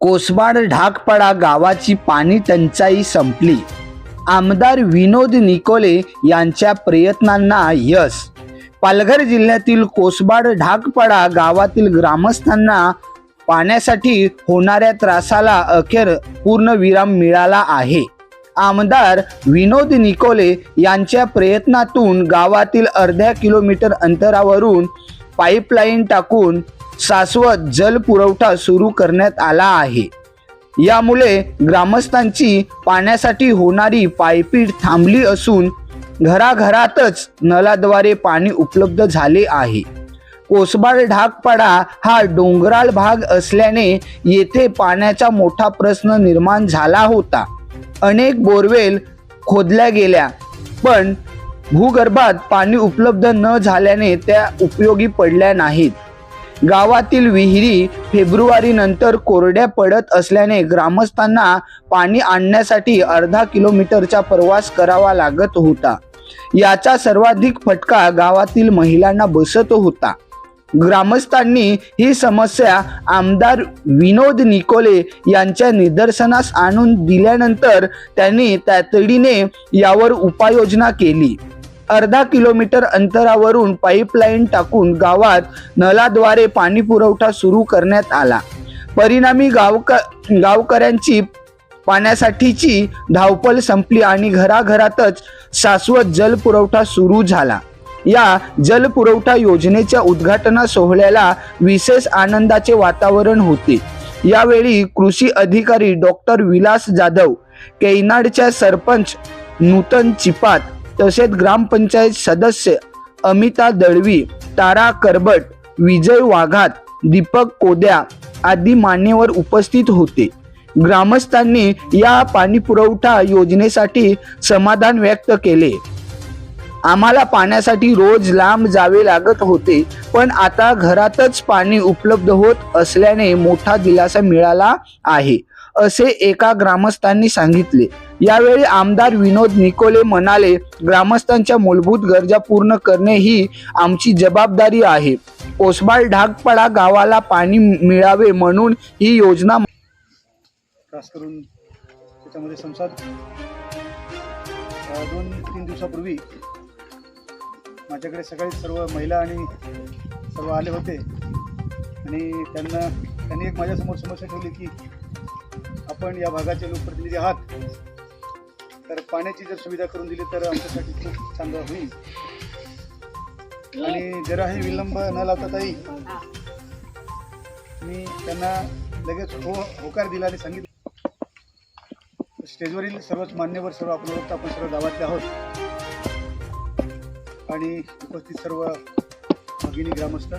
कोसबाड ढाकपडा गावाची पाणी टंचाई संपली. आमदार विनोद निकोले यांच्या प्रयत्नांना यश. पालघर जिल्ह्यातील कोसबाड ढाकपडा गावातील ग्रामस्थांना पाण्यासाठी होणाऱ्या त्रासाला अखेर पूर्ण विराम मिळाला आहे. आमदार विनोद निकोले यांच्या प्रयत्नातून गावातील अर्ध्या किलोमीटर अंतरावरून पाईपलाईन टाकून शाश्वत जल पुरवठा सुरू करण्यात आला आहे. यामुळे ग्रामस्थांची पाण्यासाठी होणारी पायपीट थांबली असून घराघरातच नलाद्वारे पाणी उपलब्ध झाले आहे. कोसबाड ढाकपाडा हा डोंगराळ भाग असल्याने येथे पाण्याचा मोठा प्रश्न निर्माण झाला होता. अनेक बोरवेल खोदल्या गेल्या पण भूगर्भात पाणी उपलब्ध न झाल्याने त्या उपयोगी पडल्या नाहीत. गावातील विहिरी फेब्रुवारी नंतर कोरड्या पडत असल्याने ग्रामस्थांना पाणी आणण्यासाठी अर्धा किलोमीटरचा प्रवास करावा लागत होता. याचा सर्वाधिक फटका गावातील महिलांना बसत होता. ग्रामस्थांनी ही समस्या आमदार विनोद निकोले यांच्या निदर्शनास आणून दिल्यानंतर त्यांनी तातडीने यावर उपाययोजना केली. अर्धा किलोमीटर अंतरावरून पाईपलाईन टाकून गावात नलाद्वारे पाणी पुरवठा सुरू करण्यात आला. परिणामी गावक गावकऱ्यांची पाण्यासाठीची धावपळ संपली आणि घराघरातच शाश्वत जल पुरवठा सुरू झाला. या जल पुरवठा योजनेच्या उद्घाटना सोहळ्याला विशेष आनंदाचे वातावरण होते. यावेळी कृषी अधिकारी डॉक्टर विलास जाधव कैनाडच्या सरपंच नूतन चिपात तसेच ग्रामपंचायत सदस्य अमिता दळवी तारा करबट विजय वाघात दीपक कोद्या आदी मान्यवर उपस्थित होते. ग्रामस्थांनी या पाणी पुरवठा योजनेसाठी समाधान व्यक्त केले. आम्हाला पाण्यासाठी रोज लांब जावे लागत होते पण आता घरातच पाणी उपलब्ध होत असल्याने मोठा दिलासा मिळाला आहे असे एका ग्रामस्थांनी सांगितले. यावेळी आमदार विनोद निकोले म्हणाले ग्रामस्थांच्या मूलभूत गरजा पूर्ण करणे ही आमची जबाबदारी आहे. ओसबाल ढाकपडा गावाला पाणी मिळावे म्हणून ही योजना त्रास करून त्याच्यामध्ये संसाद दोन तीन दिवसापूर्वी माझ्याकडे सकाळी सर्व महिला आणि सर्व आले होते. आणि त्यांना त्यांनी एक माझ्यासमोर समस्या ठेवली की आपण या भागाचे लोकप्रतिनिधी आहात. तर पाण्याची जर सुविधा करून दिली तर आमच्यासाठी खूप चांगलं होईल. आणि जराही विलंब न लावता ताई मी त्यांना लगेच हो होकार दिला आणि सांगितलं. स्टेजवरील सर्वच मान्यवर सर्व आपण आपण सर्व गावातले आहोत. आणि उपस्थित सर्व भगिनी ग्रामस्थ.